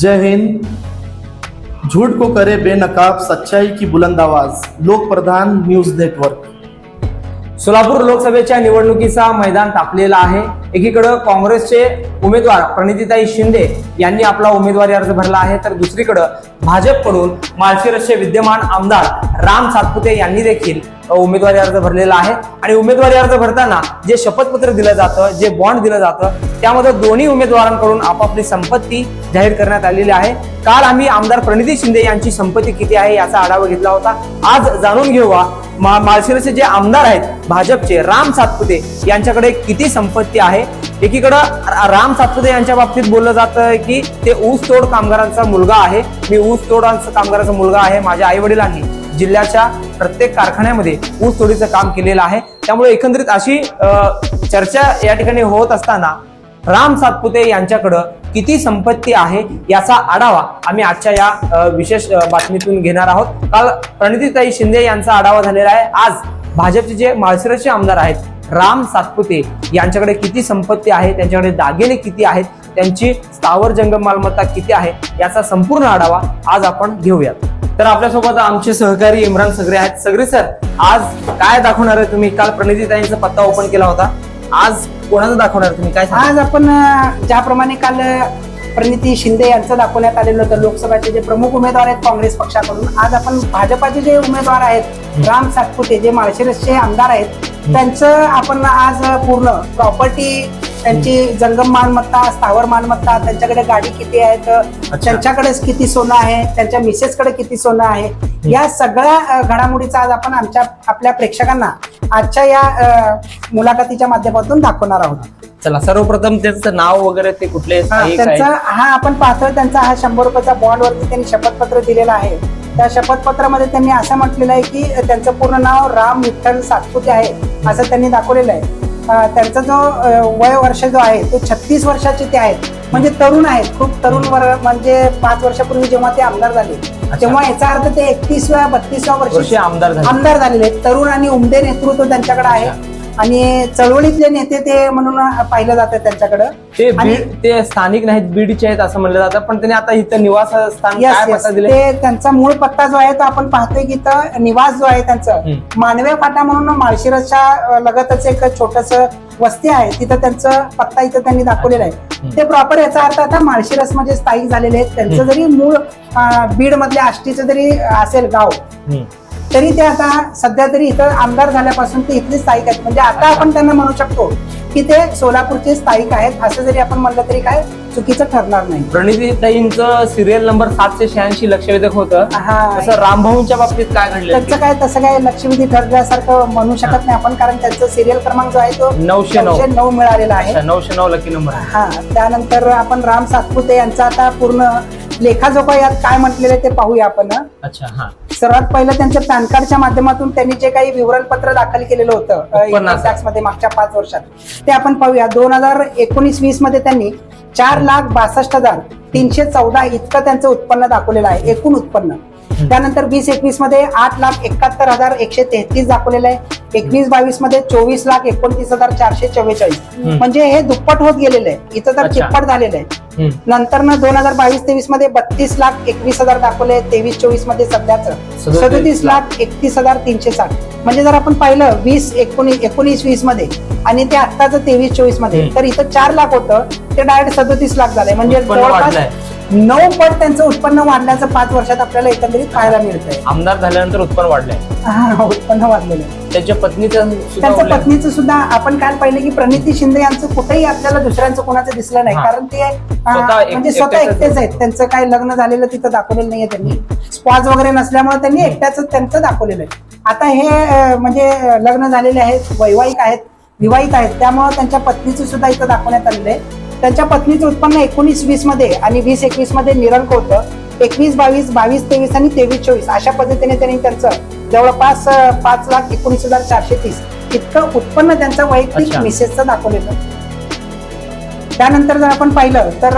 जय हिंद। झूठ को करे बेनकाब सच्चाई की बुलंद आवाज। लोक प्रधान न्यूज नेटवर्क। सोलापूर लोकसभेच्या निवडणुकीचा मैदान तापलेला आहे. एकीकडं काँग्रेसचे उमेदवार प्रणितीताई शिंदे यांनी आपला उमेदवारी अर्ज भरला आहे. तर दुसरीकडं भाजपकडून माळशिरसचे विद्यमान आमदार राम सातपुते यांनी देखील उमेदवारी अर्ज भरलेला आहे. आणि उमेदवारी अर्ज भरताना जे शपथपत्र दिलं जातं जे बॉन्ड दिलं जातं त्यामध्ये दोन्ही उमेदवारांकडून आपापली संपत्ती जाहीर करण्यात आलेली आहे. काल आम्ही आमदार प्रणिती शिंदे यांची संपत्ती किती आहे याचा आढावा घेतला होता. आज जाणून घेऊया मा- माळशिरसचे जे आमदार आहेत भाजपचे राम सातपुते यांच्याकडे किती संपत्ती आहे एकीकडं राम सातपुते यांच्या बाबतीत बोललं जातं की ते ऊस तोड कामगारांचा मुलगा आहे. मी ऊस तोड कामगाराचा मुलगा आहे माझ्या आई वडिलांनी जिल्ह्याच्या प्रत्येक कारखान्यामध्ये ऊस तोडीचं काम केलेलं आहे. त्यामुळे एकंदरीत अशी चर्चा या ठिकाणी होत असताना राम सातपुते यांच्याकडं किती संपत्ती आहे याचा आढावा आम्ही आजच्या या विशेष बातमीतून घेणार आहोत. काल प्रणितीताई शिंदे यांचा आढावा झालेला आहे. आज भाजपचे जे माळशिरसचे आमदार आहेत राम सातपुते यांच्याकडे किती संपत्ती आहे त्यांच्याकडे दागिने किती आहेत त्यांची स्थावर जंगम मालमत्ता किती आहे याचा संपूर्ण आढावा आज आपण घेऊयात. तर आपल्यासोबत आमचे सहकारी इम्रान सगरे आहेत. सगरे सर आज काय दाखवणार आहे तुम्ही? काल प्रणितीताईंचा पत्ता ओपन केला होता. आज कोणाचा दाखवणार तुम्ही? काय आज आपण ज्याप्रमाणे काल प्रणिती शिंदे यांचं दाखवण्यात आलेलं होतं. लोकसभेचे जे प्रमुख उमेदवार आहेत काँग्रेस पक्षाकडून आज आपण भाजपाचे जे उमेदवार आहेत राम सातपुते जे माळशिरसचे आमदार आहेत त्यांचं आपण आज पूर्ण प्रॉपर्टी त्यांची जंगम मालमत्ता स्थावर मालमत्ता त्यांच्याकडे गाडी किती आहेत त्यांच्याकडे किती सोनं आहे त्यांच्या मिसेसकडे किती सोनं आहे या सगळ्या घडामोडीचा आज आपण आमच्या आपल्या प्रेक्षकांना आजच्या या मुलाखतीच्या माध्यमातून दाखवणार आहोत. चला सर्वप्रथम त्याचं नाव वगैरे ते कुठले हा, स्थायिक त्यांचा आहे हा आपण पाहतोय त्यांचा हा शंभर रुपयाचा बॉन्ड वरती त्यांनी शपथपत्र दिलेलं आहे. त्या शपथपत्रामध्ये त्यांनी असं म्हटलेलं आहे की त्यांचं पूर्ण नाव राम विठ्ठल सातपुते आहे असं त्यांनी दाखवलेलं आहे. अं, त्यांचा जो अं, वय वर्ष जो आहे तो छत्तीस वर्षाचे ते आहेत. म्हणजे तरुण आहेत खूप तरुण वर म्हणजे पाच वर्षापूर्वी जेव्हा ते आमदार झाले तेव्हा याचा अर्थ ते एकतीसव्या बत्तीसव्या वर्षी वर्षी आमदार झाले. आमदार झालेले आहेत. तरुण आणि उमदे नेतृत्व त्यांच्याकडे आहे. आणि चळवळीतले नेते ते म्हणून पाहिलं जातं त्यांच्याकडं. ते बीड ते स्थानिक नाहीत बीडचे आहेत असं म्हणलं जातं पण त्यांनी आता इथं निवास स्थान Yes, काय yes. पत्ता दिले ते त्यांचा मूळ पत्ता जो आहे तो आपण पाहतोय की इथं निवास जो आहे त्यांचं हम्म. मानवे फाटा म्हणून माळशिरसच्या अं, लगतच एक छोटस वस्ती आहे. तिथं त्यांचं पत्ता इथं त्यांनी दाखवलेला आहे. ते प्रॉपर याचा अर्थ आता माळशिरसमध्ये स्थायिक झालेले आहेत. त्यांचं जरी मूळ बीड मधल्या आष्टीचं जरी असेल गाव हम्म. तरी ते आता सध्या तरी इथं आमदार झाल्यापासून ते इथले स्थायिक आहेत. म्हणजे आता आपण त्यांना म्हणू शकतो की ते सोलापूरचे स्थायिक आहेत. असं जरी आपण म्हणलं तरी काय चुकीचं ठरणार नाही. प्रणितीताईंचं सिरियल नंबर सातशे शहाऐंशी लक्षवेधक होतं. हा. तसं रामभाऊंच्या बाबतीत काय घडलं त्यांचं काय तसं काय लक्षवेधी ठरल्यासारखं म्हणू शकत नाही आपण कारण त्यांचं सिरियल क्रमांक जो आहे तो नऊशे नऊ. नऊशे नऊ मिळालेला आहे. अच्छा, नऊशे नऊ लकी नंबर आहे. हा त्यानंतर आपण राम सातपुते यांचा आता पूर्ण लेखाजोखा यात काय म्हटलेलं आहे ते पाहूया आपण अच्छा हा. सर्वात पहिलं त्यांच्या पॅन कार्डच्या माध्यमातून त्यांनी जे काही विवरणपत्र दाखल केलेलं होतं उत्पन्नाचं. टॅक्समध्ये मागच्या पाच वर्षात ते आपण पाहूया दोन हजार एकोणीस वीसमध्ये त्यांनी चार लाख बासष्ट हजार तीनशे चौदा इतकं त्यांचं उत्पन्न दाखवलेलं आहे एकूण उत्पन्न त्यानंतर वीस एकवीसमध्ये आठ लाख एकाहत्तर हजार एकशे तेहतीस दाखवलेलं आहे. एकवीस बावीसमध्ये चोवीस लाख एकोणतीस हजार चारशे चव्वेचाळीस. म्हणजे हे दुप्पट होत गेलेलं आहे. इथं तर. चिप्पट झालेलं आहे. नंतर ना दोन हजार बावीस तेवीसमध्ये बत्तीस लाख एकवीस हजार दाखवले तेवीस चोवीसमध्ये सध्याचं सदोतीस लाख. एकतीस हजार तीनशे साठ. म्हणजे जर आपण पाहिलं वीस एकोणीस एकोणीस वीसमध्ये आणि ते आत्ताचं तेवीस चोवीसमध्ये. तर इथं चार लाख होतं. ते डायरेक्ट सदोतीस लाख झालंय. म्हणजे जवळपास. नऊ पट त्यांचं उत्पन्न वाढल्याचं पाच वर्षात आपल्याला एकंदरीत पाहायला मिळतंय. आमदार झाल्यानंतर उत्पन्न वाढलंय. हा, उत्पन्न वाढलेलं आहे. त्यांच्या पत्नीचं सुद्धा पत्नीचं सुद्धा आपण काल पाहिलं की प्रणिती शिंदे यांचं कुठेही आपल्याला दुसऱ्यांचं कोणाचं दिसलं नाही. हा. कारण ते अं, स्वतः एक- म्हणजे स्वतः एकटेच एकटेच आहेत. त्यांचं काय लग्न झालेलं तिथं दाखवलेलं नाहीये त्यांनी. स्पॉज वगैरे नसल्यामुळे त्यांनी एकट्याच त्यांचं दाखवलेलं आहे. आता हे अं, म्हणजे अं, लग्न झालेले आहेत वैवाहिक आहेत विवाहित आहेत. त्यामुळे त्यांच्या पत्नीचं सुद्धा इथं दाखवण्यात आलेलं आहे. त्यांच्या पत्नीचं उत्पन्न एकोणीस वीसमध्ये आणि वीस एकवीसमध्ये निरंक होतं एकवीस बावीस बावीस तेवीस आणि तेवीस चोवीस अशा पद्धतीने त्यांनी त्यांचं जवळपास पाच लाख एकोणीस हजार चारशे तीस इतकं उत्पन्न त्यांचं वैयक्तिक. मिसेसचं दाखवलेलं त्यानंतर जर आपण पाहिलं तर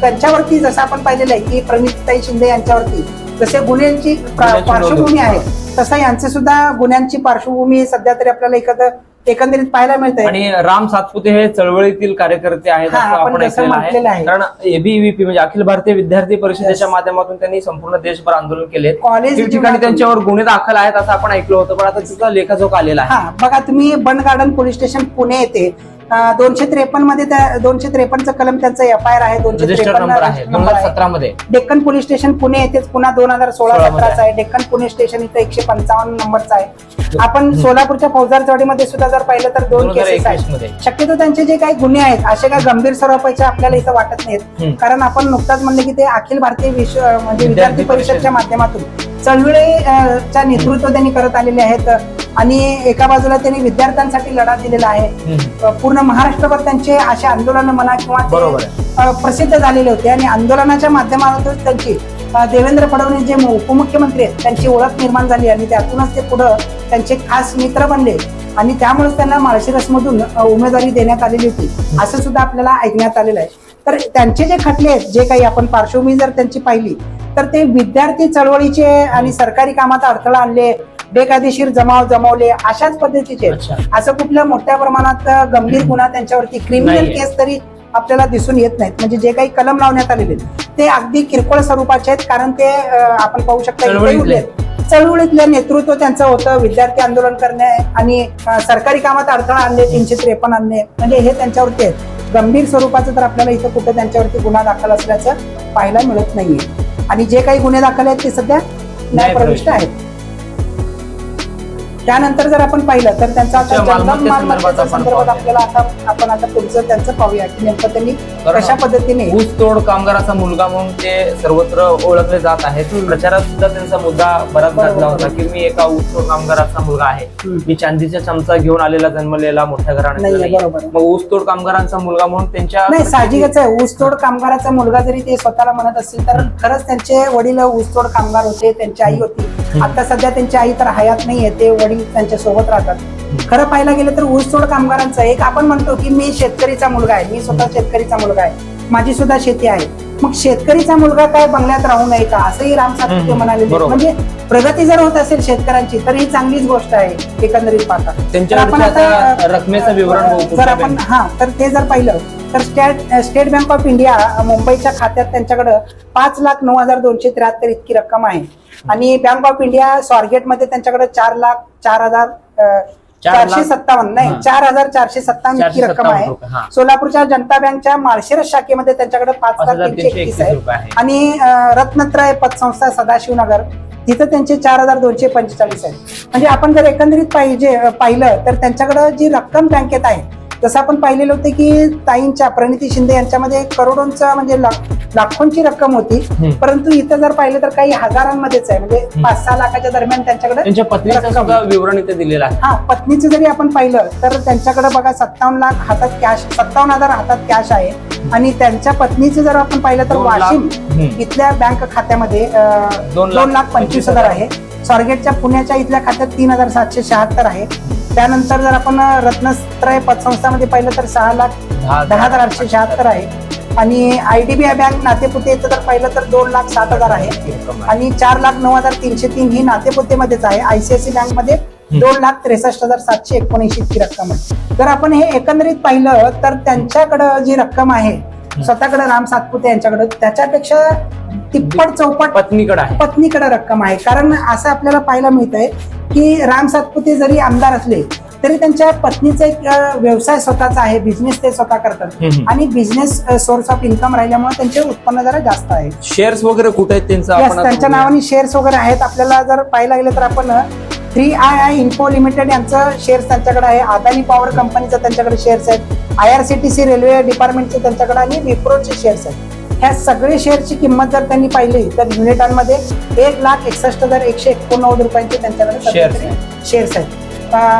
त्यांच्यावरती जसं आपण पाहिलेलं आहे की प्रणितताई शिंदे यांच्यावरती जसे गुन्ह्यांची पार्श्वभूमी. आहे तसं यांचे सुद्धा गुन्ह्यांची पार्श्वभूमी सध्या तरी आपल्याला एकत्र एकंदरीत पाहायला मिळते आणि राम सातपुते हे चळवळीतील कार्यकर्ते आहेत हा, असं आपण आपण तसं ऐकलेलं म्हटलेलं आहे. आहे. कारण एबीव्हीपी म्हणजे अखिल भारतीय विद्यार्थी परिषदेच्या माध्यमातून त्यांनी संपूर्ण देशभर आंदोलन केले. कॉलेज ठिकठिकाणी जीवनातून- त्यांच्यावर गुन्हे दाखल आहेत असं आपण ऐकलं होतं. पण आता त्याचा लेखाजोख आलेला आहे. हा बघा तुम्ही बंड गार्डन पोलीस स्टेशन पुणे येथे अं, दोनशे त्रेपन्नमध्ये त्या- दोनशे त्रेपन्नचं कलम त्यांचं एफ आय आर आहे दोनशे रजिस्टर त्रेपन्न नंबर आहे. दोन नंबर हजार आहे. सतरा मध्ये डेक्कन पोलीस स्टेशन पुणे येथेच पुन्हा दोन हजार सोळा सतराचा आहे. डेक्कन पोलीस स्टेशन इथं एकशे पंचावन्न नंबरचा आहे. आपण सोलापूरच्या फौजदारचवाडीमध्ये सुद्धा जर पाहिलं तर दोन दोन हजार केसेस एकवीस आहेत. मध्ये शक्यतो त्यांचे जे काही गुन्हे आहेत असे काही गंभीर स्वरूपाचे आपल्याला इथं वाटत हम्म. नाहीत कारण आपण नुकताच म्हणले की ते अखिल भारतीय विश्व म्हणजे विद्यार्थी विद्यार्थी परिषदच्या माध्यमातून चळवळी अं, च्या नेतृत्व त्यांनी करत आलेले आहेत आणि एका बाजूला त्यांनी विद्यार्थ्यांसाठी लढा दिलेला आहे. पूर्ण महाराष्ट्रभर त्यांचे असे आंदोलन म्हणा किंवा प्रसिद्ध झालेले होते आणि आंदोलनाच्या माध्यमातून त्यांची देवेंद्र फडणवीस जे उपमुख्यमंत्री आहेत त्यांची ओळख निर्माण झाली आणि त्यातूनच ते पुढं त्यांचे खास मित्र बनले. आणि त्यामुळेच त्यांना माळशिरसमधून उमेदवारी देण्यात आलेली होती. असं सुद्धा आपल्याला ऐकण्यात आलेलं आहे. तर त्यांचे जे खटले आहेत जे काही आपण पार्श्वभूमी जर त्यांची पाहिली तर ते विद्यार्थी चळवळीचे आणि सरकारी कामात अडथळा आणले बेकायदेशीर जमाव जमवले अशाच पद्धतीचे आहेत. असं कुठल्या मोठ्या प्रमाणात गंभीर गुन्हा त्यांच्यावरती क्रिमिनल. केस तरी आपल्याला दिसून येत नाहीत म्हणजे जे काही कलम लावण्यात आलेले आहेत, ते अगदी किरकोळ स्वरूपाचे आहेत कारण ते आपण पाहू शकता चळवळीतले. आहेत. नेतृत्व त्यांचं होतं विद्यार्थी आंदोलन करणे आणि सरकारी कामात अडथळा आणणे तीनशे त्रेपन्न आणणे म्हणजे हे त्यांच्यावरती आहे गंभीर स्वरूपाचं तर आपल्याला इथं कुठे त्यांच्यावरती गुन्हा दाखल असल्याचं पाहायला मिळत नाहीये. आणि जे काही गुन्हे दाखल आहेत ते सध्या न्यायप्रविष्ट आहेत. त्यानंतर जर आपण पाहिलं तर त्यांचा आता त्यांच्या जंगम मालमत्तेसंदर्भात मालमत्तेच्या आपण संदर्भात पाहूया. आपल्याला आता आपण आता पुढचं त्यांचं पाहूया की नेमकं त्यांनी कारण कशा पद्धतीने ऊस तोड कामगाराचा मुलगा म्हणून ते सर्वत्र ओळखले जात आहेत. प्रचारात सुद्धा त्यांचा मुद्दा बराच गाजला होता. की मी एका ऊस तोड कामगाराचा मुलगा आहे. मी चांदीचा चमचा घेऊन आलेला जन्मलेला मोठ्या नाही बरोबर. मग ऊस तोड कामगारांचा मुलगा म्हणून त्यांच्या नाही साहजिकच आहे ऊसतोड कामगाराचा मुलगा जरी ते स्वतःला म्हणत असतील तर खरंच त्यांचे वडील ऊसतोड कामगार होते त्यांची आई होती आता सध्या त्यांची आई तर हयात नाहीये ते वडील त्यांच्यासोबत राहतात. खरं पाहायला गेलं तर ऊसतोड कामगारांचं एक आपण म्हणतो की मी शेतकरीचा मुलगा आहे मी स्वतः शेतकरीचा मुलगा आहे माझी सुद्धा शेती आहे. मग शेतकरीचा मुलगा काय बंगल्यात राहू नये का? असंही राम सातपुते म्हणाले. म्हणजे प्रगती जर होत असेल शेतकऱ्यांची तर ही चांगलीच गोष्ट आहे एकंदरीत पाहता. आपण आता, रकमेचं विवरण जर आपण. हा तर ते जर पाहिलं तर state state bank of India मुंबईच्या खात्यात त्यांच्याकडे पाच लाख नऊ हजार दोनशे त्र्याहत्तर इतकी रक्कम आहे. आणि बँक ऑफ इंडिया स्वारगेटमध्ये त्यांच्याकडे चार लाख चार हजार चारशे सत्तावन्न नाही. चार हजार चारशे सत्तावन्न इतकी रक्कम आहे. सोलापूरच्या जनता बँकच्या माळशिरस शाखेमध्ये त्यांच्याकडे पाच हजार तीनशे एकतीस आहे. आणि रत्नत्रय पतसंस्था सदाशिवनगर तिथं त्यांचे चार हजार दोनशे पंचेचाळीस आहे. म्हणजे आपण जर एकंदरीत पाहिजे पाहिलं तर त्यांच्याकडे जी रक्कम बँकेत आहे जसं आपण पाहिलेलं होतं की ताईंच्या प्रणिती शिंदे यांच्यामध्ये करोडोंचा म्हणजे लाख- लाखोंची रक्कम होती. परंतु इथं जर पाहिलं तर काही हजारांमध्येच आहे. म्हणजे पाच सहा लाखाच्या दरम्यान त्यांच्याकडे पत्नीचं विवरण इथे दिलेलं आहे. हा पत्नीचं जरी आपण पाहिलं तर त्यांच्याकडे बघा सत्तावन्न लाख हातात कॅश सत्तावन्न हजार हातात कॅश आहे. आणि त्यांच्या पत्नीचं जर आपण पाहिलं तर वाशिम. इथल्या बँक खात्यामध्ये दोन लाख पंचवीस हजार आहे. स्वारगेटच्या पुण्याच्या इथल्या खात्यात तीन हजार सातशे शहात्तर आहे. त्यानंतर जर आपण अं, रत्नत्रय पतसंस्थामध्ये पाहिलं तर सहा लाख दहा हजार आठशे शहात्तर आहे. आणि आयडीबीआय बँक नातेपुतेचं जर पाहिलं तर दोन लाख सात हजार आहे. आणि चार लाख नऊ हजार तीनशे तीन ही नातेपुतेमध्येच आहे. आयसीआयसी बँकमध्ये दोन लाख त्रेसष्ट हजार सातशे एकोणऐंशी इतकी रक्कम आहे. जर आपण हे एकंदरीत पाहिलं तर त्यांच्याकडं जी रक्कम आहे स्वतःकडे राम सातपुते यांच्याकडे त्याच्यापेक्षा तिप्पट चौपट पत्नीकडे आहे. पत्नीकडे रक्कम आहे. कारण असं आपल्याला पाहायला मिळत आहे की राम सातपुते जरी आमदार असले तरी त्यांच्या पत्नीचा एक व्यवसाय स्वतःचा आहे बिझनेस ते स्वतः करतात. आणि बिझनेस सोर्स ऑफ इन्कम राहिल्यामुळे त्यांचे उत्पन्न जरा जास्त आहे. शेअर्स वगैरे कुठे आहेत त्यांचं? त्यांच्या. नावाने शेअर्स वगैरे आहेत. आपल्याला जर पाहायला गेलं तर आपण three I I info limited यांचं शेअर्स त्यांच्याकडे आहे. अदानी पॉवर कंपनीचं त्यांच्याकडे शेअर्स आहेत. I R C T C railway डिपार्टमेंटचे त्यांच्याकडे आणि विप्रोचे शेअर्स आहेत. ह्या सगळे शेअरची किंमत जर त्यांनी पाहिली तर युनिटांमध्ये एक लाख एकसष्ट हजार एकशे एकोणनव्वद रुपयांचे त्यांच्याकडे शेअर्स आहेत.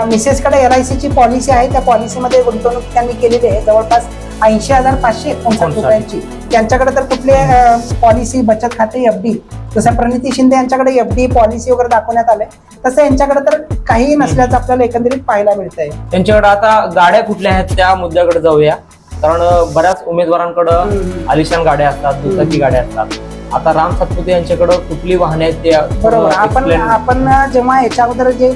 मिसेसकडे एल आय सीची पॉलिसी आहे. त्या पॉलिसीमध्ये गुंतवणूक त्यांनी केलेली आहे. जवळपास ऐंशी हजार पाचशे एकोणसाठ. रुपयांची. त्यांच्याकडे तर कुठले पॉलिसी बचत खाते एफ डी जसं प्रणिती शिंदे यांच्याकडे एफ डी पॉलिसी वगैरे दाखवण्यात आले तसं यांच्याकडे तर काही नसल्याचं आपल्याला एकंदरीत पाहायला मिळत आहे त्यांच्याकडे आता गाड्या कुठल्या आहेत त्या मुद्द्याकडे जाऊया. कारण बऱ्याच उमेदवारांकडे. आलिशान गाड्या असतात दुचाकी गाड्या असतात. आता राम सातपुते यांच्याकडे कुठली वाहने आहेत ते बरोबर. आपण आपण जेव्हा याच्या अगोदर जे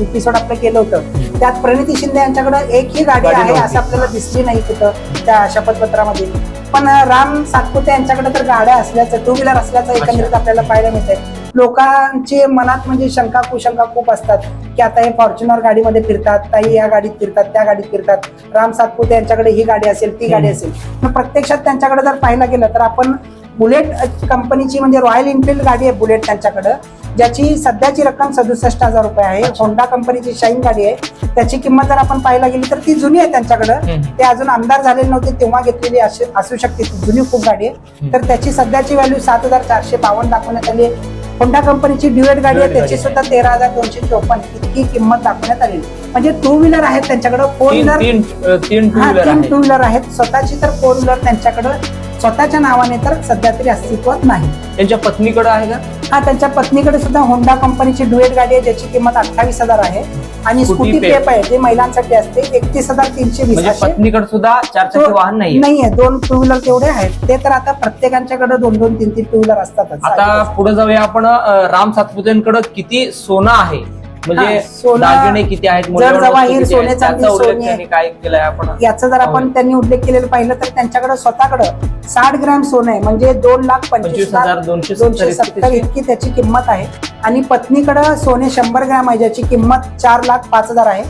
एपिसोड आपलं केलं होतं त्यात प्रणिती शिंदे यांच्याकडे एकही गाडी गाडी आहे. असं आपल्याला दिसली नाही कुठं त्या शपथपत्रामध्ये. पण राम सातपुते यांच्याकडे तर गाड्या असल्याचं टू व्हीलर असल्याचं एकंदरीत आपल्याला पाहायला मिळतंय. लोकांचे मनात म्हणजे शंका कुशंका खूप असतात की आता हे फॉर्च्युनर गाडीमध्ये फिरतात ताई या गाडीत फिरतात त्या गाडीत फिरतात. राम सातपुते यांच्याकडे ही गाडी असेल ती गाडी असेल. पण प्रत्यक्षात त्यांच्याकडे जर पाहायला गेलं तर आपण बुलेट कंपनीची म्हणजे रॉयल एनफिल्ड गाडी आहे बुलेट त्यांच्याकडं. ज्याची सध्याची रक्कम सदुसष्ट हजार रुपये आहे. होंडा कंपनीची शाईन गाडी आहे. त्याची किंमत जर आपण पाहायला गेली तर ती जुनी आहे त्यांच्याकडं. ते अजून आमदार झालेले नव्हते तेव्हा घेतलेली असू शकते ती जुनी खूप गाडी आहे. तर त्याची सध्याची व्हॅल्यू सात हजार चारशे बावन्न दाखवण्यात आली आहे. होंडा कंपनीची ड्युएट गाडी आहे. त्याची सुद्धा तेरा हजार दोनशे चोपन्न इतकी किंमत दाखवण्यात आली. म्हणजे टू व्हीलर आहेत त्यांच्याकडे. फोर व्हीलर तीन हा टू व्हीलर आहेत. स्वतःची तर फोर व्हीलर त्यांच्याकडे. स्वतःच्या नावाने तर सध्या तरी अस्तित्वात नाही. त्यांच्या पत्नीकडे आहे का? हा त्यांच्या पत्नीकडे सुद्धा होंडा कंपनीची डुएट गाडी आहे ज्याची किंमत अठ्ठावीस हजार आहे. आणि स्कूटी. पेप आहे जे महिलांसाठी असते एकतीस हजार तीनशे वीस म्हणजे असे. पत्नीकडे सुद्धा चार तो- वाहन नाही नाहीये दोन टू व्हीलर तेवढे आहेत. ते तर आता प्रत्येकांच्याकडे दोन दोन तीन तीन टू व्हीलर असतातच. आता पुढे जाऊया आपण अ, राम सातपुतेंकडे. किती सोनं आहे? म्हणजे दागिने किती आहेत वस्तू जवाहीर? सोने, चांदी, काय केलाय आपण याचा जर आपण. त्यांनी उल्लेख केलेला पाहिलं तर त्यांच्याकडे स्वतःकडे साठ ग्रॅम सोनं आहे म्हणजे दोन लाख पंचवीस हजार दोनशे दोनशे सत्तर इतकी त्याची किंमत आहे आणि पत्नीकडे सोने शंभर ग्रॅम आहे ज्याची किंमत चार लाख पाच हजार आहे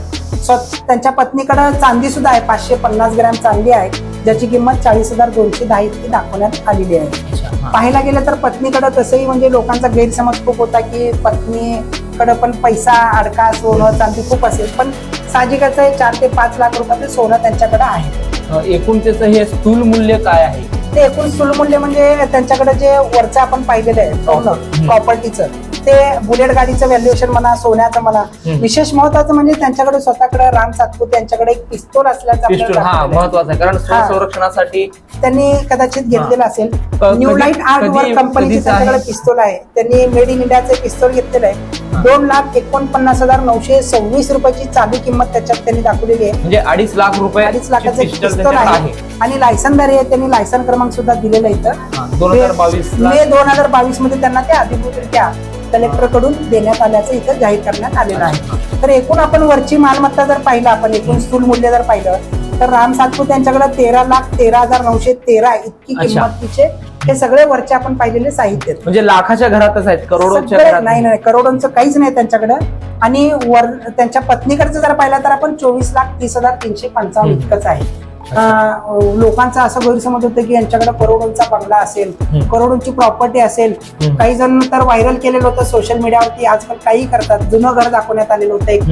त्यांच्या पत्नीकडे चांदी सुद्धा आहे पाचशे पन्नास ग्रॅम चांदी आहे ज्याची किंमत चाळीस हजार दोनशे दहा इतकी दाखवण्यात आलेली आहे. पाहायला गेलं तर पत्नीकडे तसंही म्हणजे लोकांचा गैरसमज खूप होता की पत्नीकडे पण पैसा अडका सोनं चांदी खूप असेल पण साहजिकच आहे चार ते पाच लाख रुपयाचं सोनं त्यांच्याकडे आहे एकूण त्याचं हे स्थूल मूल्य काय आहे ते एकूण सुलमूल्य म्हणजे त्यांच्याकडे जे वरचं आपण पाहिलेलं आहे सोनं. प्रॉपर्टीचं ते बुलेट गाडीचं व्हॅल्युएशन म्हणा सोन्याचं म्हणा. विशेष महत्वाचं म्हणजे त्यांच्याकडे स्वतःकडे राम सातपुते यांच्याकडे एक पिस्तूल असल्याचं हा. महत्त्वाचा कारण. संरक्षणासाठी त्यांनी कदाचित घेतलेलं असेल. न्यू लाइट आर्ट वर कधी- कंपनीचे त्यांच्याकडे? पिस्तूल आहे. त्यांनी मेड इन इंडियाचे पिस्तूल घेतलेलं आहे. दोन लाख एकोणपन्नास हजार नऊशे सव्वीस रुपयाची चालू किंमत त्याच्यात त्यांनी दाखवलेली आहे. म्हणजे अडीच लाख रुपये अडीच लाखाचं पिस्तूल आहे. आणि लायसनदारी आहे त्यांनी लायसन क्रमांक सुद्धा दिलेला इथं. मे दोन हजार बावीसमध्ये त्यांना ते अधिकृतरित्या कलेक्टरकडून देण्यात आल्याचं इथं जाहीर करण्यात आलेलं आहे तर एकूण आपण वरची मालमत्ता जर पाहिलं आपण एकूण स्थूल मूल्य जर पाहिलं तर राम सातपूत यांच्याकडे तेरा लाख तेरा हजार नऊशे तेरा इतकी. किंमतीचे हे सगळे वरचे आपण पाहिलेले साहित्य आहेत. म्हणजे लाखाच्या घरातच आहेत करोडोच्या नाही नाही करोडोंचं काहीच नाही त्यांच्याकडे आणि वर त्यांच्या पत्नीकडचं जर पाहिलं तर आपण चोवीस लाख तीस हजार तीनशे पंचावन्न. इतकंच आहे लोकांचा असं गैरसमज होतं की यांच्याकडे करोडोंचा बंगला असेल. करोडोंची प्रॉपर्टी असेल. काही जण तर व्हायरल केलेलं होतं सोशल मीडियावरती आजकाल काही करतात. जुनं घर दाखवण्यात आलेलं होतं एक.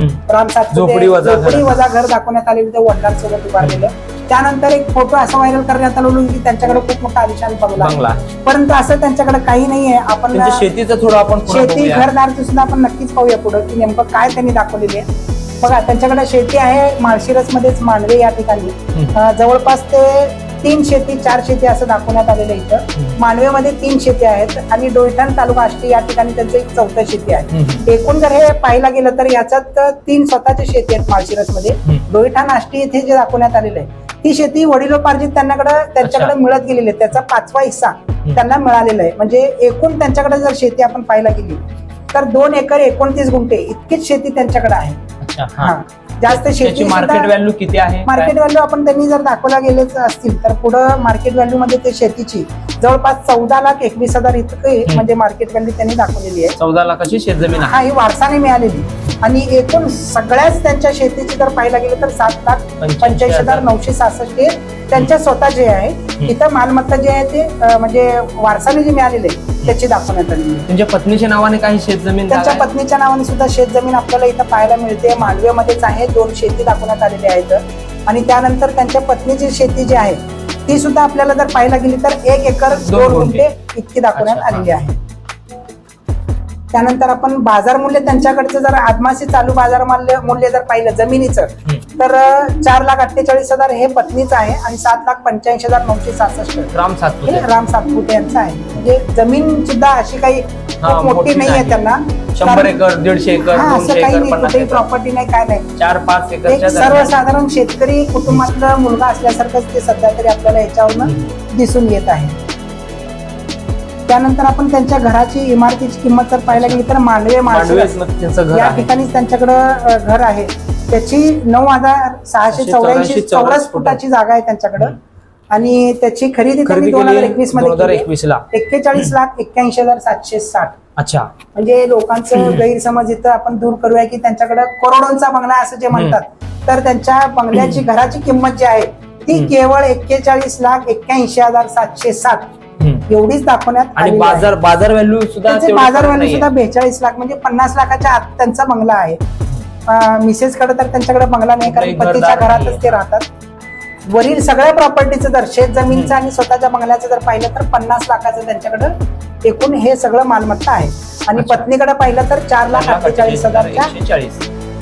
झोपडी वजा घर. झोपडी वजा घर दाखवण्यात आलेलं होतं वडिलांसोबत उभारलेलं. त्यानंतर एक फोटो असं व्हायरल करण्यात आलेलं होतं की त्यांच्याकडे खूप मोठा आलिशान बंगला परंतु असं त्यांच्याकडे काही नाहीये. आपण शेतीचं थोडं आपण शेती बघूया. घरदारचं सुद्धा आपण नक्कीच पाहूया पुढं की नेमकं काय त्यांनी दाखवलेली आहे. बघा त्यांच्याकडे शेती आहे माळशिरस मध्येच मांडवे या ठिकाणी. जवळपास ते तीन शेती चार शेती असं दाखवण्यात आलेलं आहे इथं. मांडवेमध्ये तीन शेती आहेत आणि डोईठाण तालुका आष्टी या ठिकाणी त्यांचं एक चौथं शेती आहे. एकूण जर हे पाहायला गेलं तर याच्यात तीन स्वतःचे शेती आहेत माळशिरसमध्ये हम्म. डोईठाण आष्टी येथे जे दाखवण्यात आलेलं आहे ती शेती वडिलोपार्जित त्यांच्याकडे त्यांच्याकडे. मिळत गेलेली आहे. त्याचा पाचवा हिस्सा त्यांना मिळालेला आहे. म्हणजे एकूण त्यांच्याकडे जर शेती आपण पाहायला गेली तर दोन एकर एकोणतीस गुंठे इतकीच शेती त्यांच्याकडे आहे. अच्छा हा. जास्त त्याची शेती मार्केट व्हॅल्यू किती आहे? मार्केट व्हॅल्यू आपण त्यांनी जर दाखवला गेलेच असतील तर पुढं मार्केट व्हॅल्यू मध्ये ते शेतीची जवळपास चौदा लाख एकवीस हजार इतकी म्हणजे मार्केट व्हॅल्यू त्यांनी दाखवलेली आहे. चौदा लाखाची शेतजमीन आहे. हा ही वारसाने मिळालेली. आणि एकूण सगळ्याच त्यांच्या शेतीची जर पाहायला गेलं तर सात लाख पंच्याऐंशी हजार नऊशे सहासष्ट हे त्यांच्या स्वतःचे आहे इथं मालमत्ता जे आहे ते म्हणजे वारसाने जे मिळालेले त्याची दाखवण्यात आलेली आहे त्यांच्या पत्नीच्या नावाने काही शेतजमीन त्यांच्या जागा आहे? पत्नीच्या नावाने सुद्धा शेतजमीन आपल्याला इथं पाहायला मिळते. मांडव्यामध्येच आहे दोन शेती दाखवण्यात आलेली आहेत. आणि त्यानंतर त्यांच्या पत्नीची शेती जी आहे ती सुद्धा आपल्याला जर पाहायला गेली तर एक एकर दोन गुंठे. इतकी दाखवण्यात आलेली आहे. त्यानंतर आपण बाजार मूल्य त्यांच्याकडचं जर आदमासी चालू बाजार मूल्य मूल्य जर पाहिलं जमिनीचं तर चार लाख अठ्ठेचाळीस हजार हे पत्नीचं आहे आणि सात लाख पंच्याऐंशी हजार नऊशे सहासष्ट. राम हे सातपुते राम सातपुते यांचं आहे. म्हणजे जमीन सुद्धा अशी काही खूप मोठी नाही आहे. त्यांना. शंभर एकर दीडशे एकर असं काही एकर नाही कुठेही एकर. प्रॉपर्टी नाही काय नाही. चार पाच एक एकरच्या दरम्यान. सर्वसाधारण शेतकरी कुटुंबातला मुलगा असल्यासारखंच ते सध्या तरी आपल्याला याच्यावरनं दिसून येत आहे. त्यानंतर आपण त्यांच्या घराची इमारतीची किंमत जर पाहायला गेली तर मांडवे मांडवे या ठिकाणी त्यांच्याकडं घर आहे. त्याची नऊ हजार सहाशे चौऱ्याऐंशी चौरस फुटाची जागा आहे त्यांच्याकडं. आणि त्याची खरेदी त्यांनी दोन हजार एकवीसमध्ये एक्केचाळीस लाख एक्क्याऐंशी हजार सातशे साठ. अच्छा. म्हणजे लोकांचं गैरसमज इथं आपण दूर करूया की त्यांच्याकडे करोडोंचा बंगला असं जे म्हणतात. तर त्यांच्या बंगल्याची घराची किंमत जी आहे ती केवळ एक्केचाळीस लाख एक्क्याऐंशी हजार सातशे सात हम्म. एवढीच दाखवण्यात आणि. बाजार बाजार व्हॅल्यू सुद्धा बाजार व्हॅल्यू. सुद्धा बेचाळीस लाख म्हणजे पन्नास लाखाच्या आत त्यांचा बंगला आहे मिसेस कडे तर त्यांच्याकडे बंगला नाही कारण पतीच्या घरातच. ते राहतात वरील सगळ्या प्रॉपर्टीचं जर शेत जमीनचं आणि स्वतःच्या बंगल्याचं जर पाहिलं तर पन्नास लाखाचं त्यांच्याकडे एकूण हे सगळं मालमत्ता आहे आणि. पत्नीकडे पाहिलं तर चार लाख अठ्ठेचाळीस हजारच्या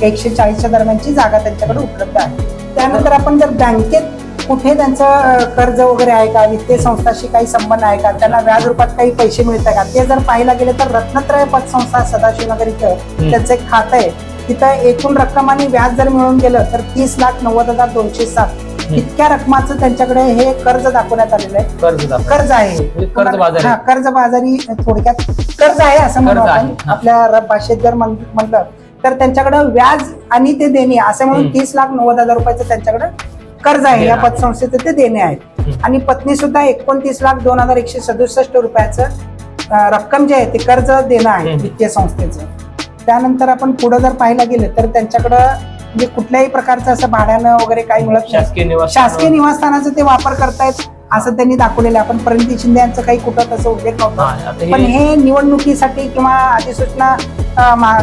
एकशे चाळीसच्या दरम्यानची जागा त्यांच्याकडे उपलब्ध आहे त्यानंतर आपण जर बँकेत कुठे त्यांचं कर्ज वगैरे आहे का? वित्तीय संस्थाशी काही संबंध आहे का? त्यांना व्याज रूपात काही पैसे मिळतात का? ते जर पाहायला गेले तर रत्नत्रय पतसंस्था सदाशिवनगर इथं त्यांचं एक खातं आहे. तिथं एकूण रक्कम आणि व्याज जर मिळून गेलं तर तीस लाख नव्वद हजार दोनशे सात. इतक्या रकमाचं त्यांच्याकडे हे कर्ज दाखवण्यात आलेलं आहे. कर्ज. कर्ज आहे. म्हणजे कर्जबाजारी. हा कर्जबाजारी थोडक्यात कर्ज आहे असं म्हणू कर्ज आहे, आपण हा. आपल्या रब भाषेत जर म्हण- म्हणलं तर त्यांच्याकडे व्याज आणि ते देणे असं म्हणून. तीस लाख नव्वद हजार रुपयाचं त्यांच्याकडे कर्ज आहे या आहे. पतसंस्थेचे ते देणे आहेत हम्म. आणि पत्नी सुद्धा एकोणतीस लाख दोन हजार एकशे सदुसष्ट रुपयाचं रक्कम जे आहे ते कर्ज देणं आहे. वित्तीय संस्थेचं त्यानंतर आपण पुढे जर पाहायला गेलं तर त्यांच्याकडं म्हणजे कुठल्याही प्रकारचं असं भाड्यानं वगैरे काही मिळत शासकीय शासकीय निवासस्थानाचा ते वापर करतायत असं त्यांनी दाखवलेलं आहे आपण परिणिती शिंदे यांचं काही कुठं तसं उल्लेख नव्हता पण हे निवडणुकीसाठी किंवा अधिसूचना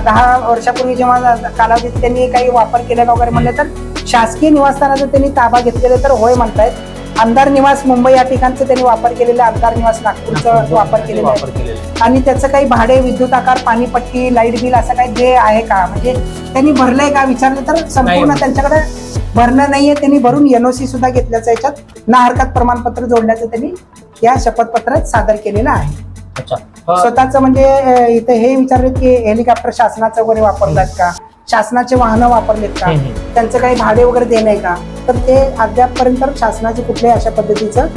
दहा वर्षापूर्वी जेव्हा कालावधीत त्यांनी काही वापर केलेला वगैरे म्हणलं तर शासकीय निवासस्थानाचा त्यांनी ताबा घेतलेला तर होय म्हणतायत. आमदार निवास मुंबई या ठिकाणचं त्यांनी वापर केलेलं आमदार निवास नागपूरचा वापर केलेला वापर आहे. आणि त्याचं काही भाडे विद्युत आकार पाणीपट्टी लाइट बिल असं काही जे आहे का? म्हणजे त्यांनी भरलंय का? विचारलं तर संपूर्ण. त्यांच्याकडे भरणं नाहीये त्यांनी भरून एनओसी सुद्धा घेतल्याचं याच्यात. ना हरकत प्रमाणपत्र जोडण्याचं त्यांनी या शपथपत्रात सादर केलेलं आहे. स्वतःच म्हणजे इथे हे विचारलेत की हेलिकॉप्टर शासनाचं वगैरे वापरतात का? शासनाचे वाहनं वापरलेत का. त्यांचं काही भाडे वगैरे देणं आहे का? तर ते अद्यापपर्यंत शासनाचे कुठल्याही अशा पद्धतीचं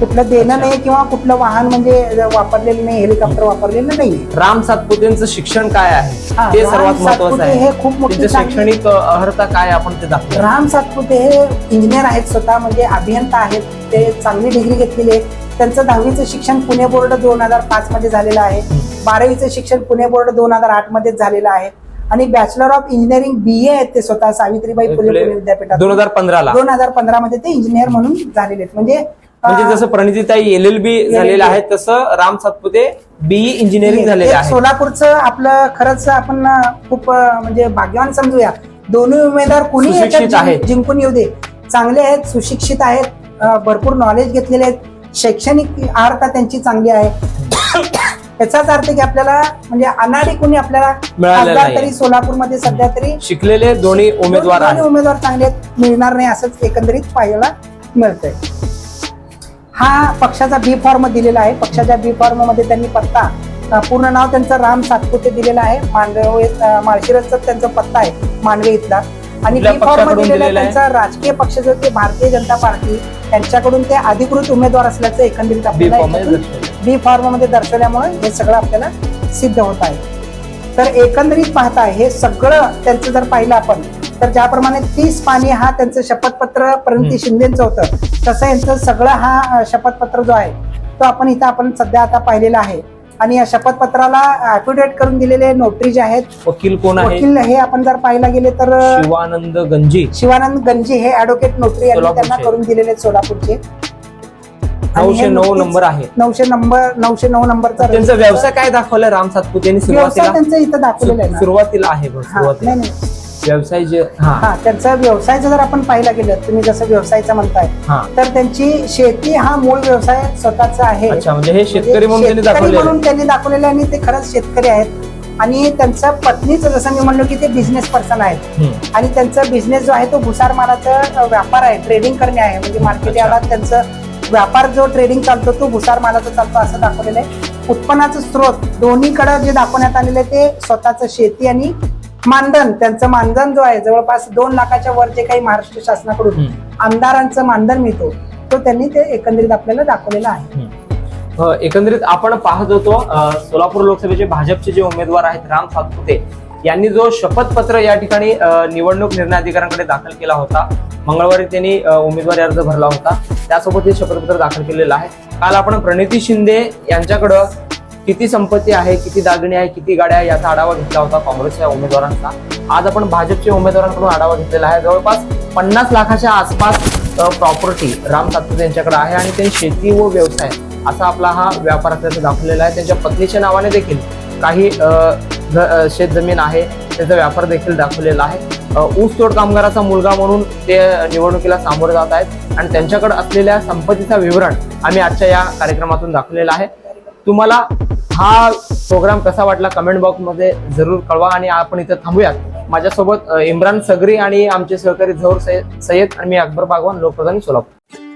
कुठलं देणं. नाही किंवा कुठलं वाहन म्हणजे वापरलेलं नाही हेलिकॉप्टर वापरलेलं नाही. राम सातपुतेंचं शिक्षण काय आहे? ते सर्वात महत्वाचं आहे. हे खूप मोठी शैक्षणिक अर्हता काय आपण ते दाखवू. राम सातपुते हे इंजिनियर आहेत स्वतः म्हणजे अभियंता आहेत. ते चांगली डिग्री घेतलेली आहे. त्यांचं दहावीचं शिक्षण पुणे बोर्ड दोन हजार पाच मध्ये झालेलं आहे. बारावीचं शिक्षण पुणे बोर्ड दोन हजार आठमध्ये झालेलं आहे. आणि bachelor of engineering B A आहेत ते स्वतः सावित्रीबाई फुले पुणे विद्यापीठात दोन हजार पंधरा ला दोन हजार पंधरा मध्ये ते इंजिनियर म्हणून झालेले आहेत. म्हणजे म्हणजे जसं प्रणितीताई एल एल बी झालेलं आहे तसं राम सातपुते बीई इंजिनिअरिंग झालेले आहे सोलापूरचं आपलं खरंच आपण खूप म्हणजे भाग्यवान समजूया. दोन्ही उमेदवार कुणी. जिंकून येऊ दे. चांगले आहेत सुशिक्षित आहेत भरपूर नॉलेज घेतलेले आहेत. शैक्षणिक अर्हता त्यांची चांगली आहे. याचाच अर्थ की आपल्याला म्हणजे अनाडी कुणी आपल्याला मिळालेलं खासदार नाही. तरी सोलापूरमध्ये सध्या तरी शिकलेले दोन्ही उमेदवार दोन्ही आहेत. उमेदवार चांगले आहेत मिळणार नाही असंच एकंदरीत पाहायला मिळतंय. हा पक्षाचा बी फॉर्म दिलेला आहे. पक्षाच्या बी फॉर्ममध्ये त्यांनी पत्ता अं, पूर्ण नाव त्यांचं राम सातपुते दिलेलं आहे. मांडवे अं, माळशिरसचा त्यांचा पत्ता आहे मांडवे इथला. आणि कुठल्या बी फॉर्म पक्षाकडून दिलेला आहे दिलेला आहे? त्यांचा राजकीय पक्ष जो ते भारतीय जनता पार्टी. त्यांच्याकडून ते अधिकृत उमेदवार असल्याचं एकंदरीत आपल्याला. बी फॉर्ममध्ये दर्शवल्यामुळे हे सगळं आपल्याला सिद्ध होत आहे. तर एकंदरीत पाहता हे सगळं त्यांचं जर पाहिलं आपण तर ज्याप्रमाणे तीस पाणी हा त्यांचं शपथपत्र प्रणिती शिंदेचं होतं तसं यांचं सगळं हा शपथपत्र जो आहे तो आपण इथं आपण सध्या आता पाहिलेला आहे. आणि या शपथपत्राला ऍफिडेट करून दिलेले नोटरी जे आहेत वकील कोण आहे वकील हे आपण जर पाहायला गेले तर शिवानंद गंजी. शिवानंद गंजी हे ऍडव्होकेट नोटरी यांनी. त्यांना करून दिलेले सोलापूरचे. नऊशे नऊ नंबर आहे. नऊशे नंबर नऊशे नऊ नंबरचा त्यांचा व्यवसाय काय दाखवलाय राम सातपुते यांनी सुरुवातीला? त्यांचा इथं दाखवलेला आहे. सुरुवातीला आहे सुरुवातीला. व्यवसाय जे हा. हा त्यांचा व्यवसायचं जर आपण पाहिला गेलं तुम्ही जसं व्यवसायचं म्हणताय हा. तर त्यांची शेती हा मूळ व्यवसाय स्वतःचा आहे. अच्छा म्हणजे हे शेतकरी म्हणजे म्हणून त्यांनी शेतकरी दाखवले म्हणून त्यांनी दाखवलेले आणि ते खरंच शेतकरी आहेत. आणि त्यांच्या पत्नीचं जसं मी म्हणलो की ते बिझनेस पर्सन आहेत. आणि त्यांचा बिझनेस जो आहे तो भुसार मालाचा व्यापार आहे ट्रेडिंग करणे आहे. म्हणजे मार्केट अच्छा. यार्डात त्यांचं व्यापार जो ट्रेडिंग चालतो तो भुसार मालाचा चालतो असं दाखवलेलं आहे. उत्पन्नाचं स्रोत दोन्हीकडे जे दाखवण्यात आलेलं आहे ते स्वतःचं शेती आणि मानधन त्यांचं मानधन जो आहे जवळपास दोन लाखाच्या वर जे काही महाराष्ट्र शासनाकडून. आमदारांचं मानधन मिळतो तो त्यांनी ते एकंदरीत आपल्याला दाखवलेलं आहे. एकंदरीत आपण पाहत होतो सोलापूर लोकसभेचे भाजपचे जे उमेदवार आहेत राम सातपुते यांनी जो शपथपत्र या ठिकाणी निवडणूक निर्णय अधिकाऱ्यांकडे दाखल केला होता. मंगळवारी त्यांनी उमेदवारी अर्ज भरला होता. त्यासोबत हे शपथपत्र दाखल केलेलं आहे. काल आपण प्रणिती शिंदे यांच्याकडं किती संपत्ती आहे किती दागिने आहे किती गाड्या आहे याचा आढावा घेतला होता काँग्रेसच्या उमेदवारांचा. आज आपण भाजपच्या उमेदवारांकडून आढावा घेतलेला आहे. जवळपास पन्नास लाखाच्या आसपास प्रॉपर्टी राम सातपुते यांच्याकडे आहे आणि ते शेती व व्यवसाय असा आपला हा व्यापार असल्याचं दाखवलेला आहे. त्यांच्या पत्नीच्या नावाने देखील काही अ, शेत जमीन आहे. त्याचा व्यापार देखील दाखवलेला आहे. ऊसतोड कामगाराचा मुलगा म्हणून ते निवडणुकीला सामोरे जात आहेत आणि त्यांच्याकडे असलेल्या संपत्तीचा विवरण आम्ही आजच्या या कार्यक्रमातून दाखवलेला आहे. तुम्हाला हा प्रोग्राम कसा वाटला कमेंट बॉक्समध्ये जरूर कळवा आणि आपण इथं थांबूयात. माझ्यासोबत इम्रान सगरी आणि आमचे सहकारी झौर सय्यद सय्यद आणि मी अकबर बागवान लोकप्रधानी सोलापूर.